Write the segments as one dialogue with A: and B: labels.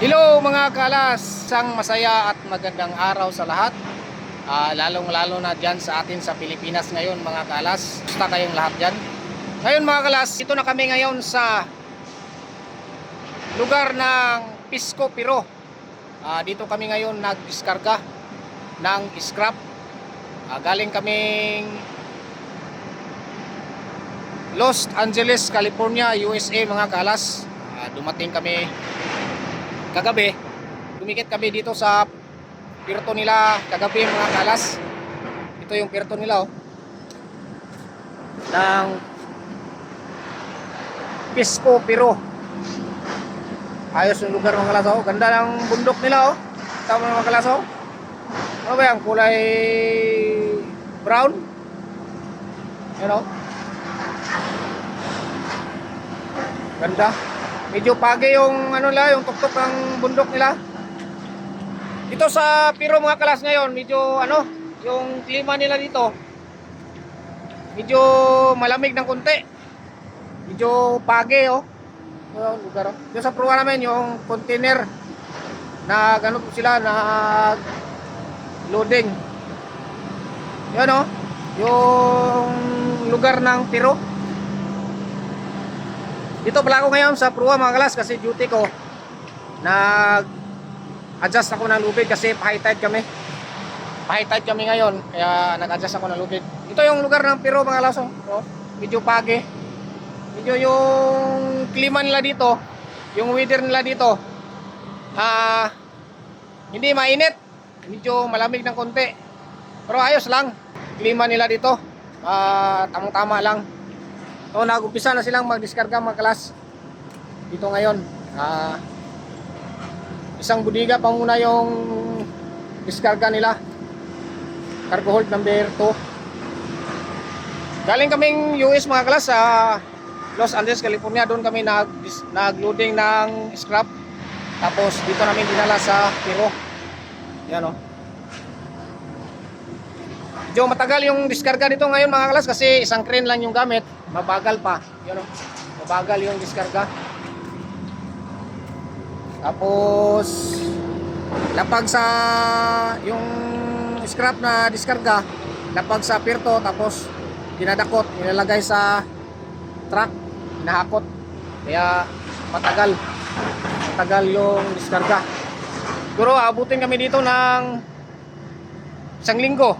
A: Hello mga kalas, isang masaya at magandang araw sa lahat. Ah, lalong-lalo na dyan sa atin sa Pilipinas ngayon mga kalas. Gusta kayong lahat dyan. Ngayon mga kalas, ito na kami ngayon sa lugar ng Pisco Piro. Ah, dito kami ngayon nagdiskarga ng scrap. Ah, galing kaming Los Angeles, California, USA mga kalas. Ah, dumating kami kagabi, dumikit kami dito sa pirto nila kagabi mga kalas. Ito yung pirto nila oh. Ng Pisco Piro. Ayos yung lugar mga kalas oh. Ganda ng bundok nila oh. Tama mga kalas oh. Ano ba yan? Kulay brown? Yan oh. Ganda. Medyo pagi yung ano nila, yung tuktok ng bundok nila. Dito sa Piro mga kalas ngayon, medyo ano, yung klima nila dito. Medyo malamig ng konti. Medyo pagi oh. Yung lugar oh. Sa Prua namin yung container na po sila na loading. Yan oh. Yung lugar ng Piro. Dito pala ako ngayon sa Prua mga kalas kasi duty ko. Nag adjust ako ng lubid kasi pa-high tide kami. Pa-high tide kami ngayon kaya nag-adjust ako ng lubid. Ito yung lugar ng Piro mga kalas. Oh. Oh, medyo pagi. Medyo yung klima nila dito, yung weather nila dito. Ah, hindi mainit. Medyo malamig ng konti. Pero ayos lang. Klima nila dito. Ah, tamang-tama lang. So, nag-umpisa na silang magdiskarga mga kalas. Dito ngayon. Ah, isang budiga pa muna yung diskarga nila. Cargo hold number 2. Galing kaming US mga kalas sa Los Angeles, California. Doon kami nag, nag-loading ng scrap. Tapos dito namin dinala sa Piro. Yan o. Medyo matagal yung diskarga dito ngayon mga kalas kasi isang crane lang yung gamit. Mabagal pa. Yun o. Mabagal yung diskarga. Tapos lapag sa yung scrap na diskarga, lapag sa pirto tapos dinadakot, nilalagay sa truck, hinahakot. Kaya matagal. Matagal yung diskarga. Siguro abutin kami dito ng isang linggo.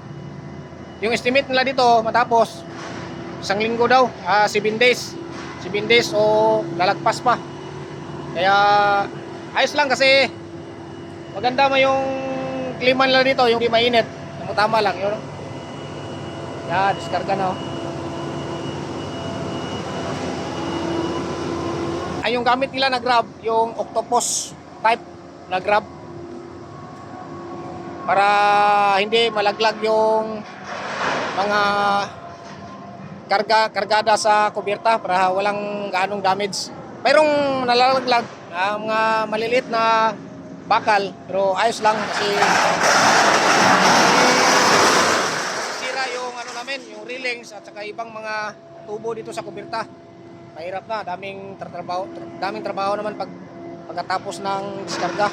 A: Yung estimate nila dito matapos isang linggo daw, ah 7 days. 7 days o lalagpas pa. Kaya ayos lang kasi maganda mo yung klima nila dito, yung di mainit. Tama lang, yun. Ya, diskarga na. oh. Ay, yung gamit nila na grab, yung octopus type na grab. Para hindi malaglag yung mga karga kargada sa kubirta para walang gaanong damage. Mayroong nalalaglag na mga maliliit na bakal pero ayos lang kasi sira yung ano namin, yung railings at saka ibang mga tubo dito sa kubirta. Mahirap na, daming trabaho, daming trabaho naman pag pagkatapos ng diskarga.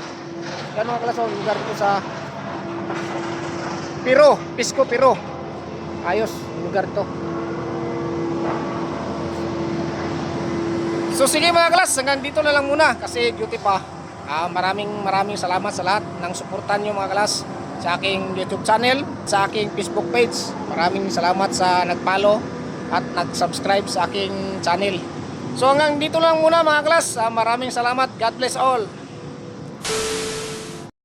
A: Yan mga klaso, lugar dito sa Piro, Pisco Piro. Ayos, lugar to. So sige mga klas, hanggang dito na lang muna kasi duty pa. Ah, maraming maraming salamat sa lahat ng suportan nyo mga klas sa aking YouTube channel, sa aking Facebook page. Maraming salamat sa nag-follow at nag-subscribe sa aking channel. So hanggang dito lang muna mga klas. Ah, maraming salamat. God bless all.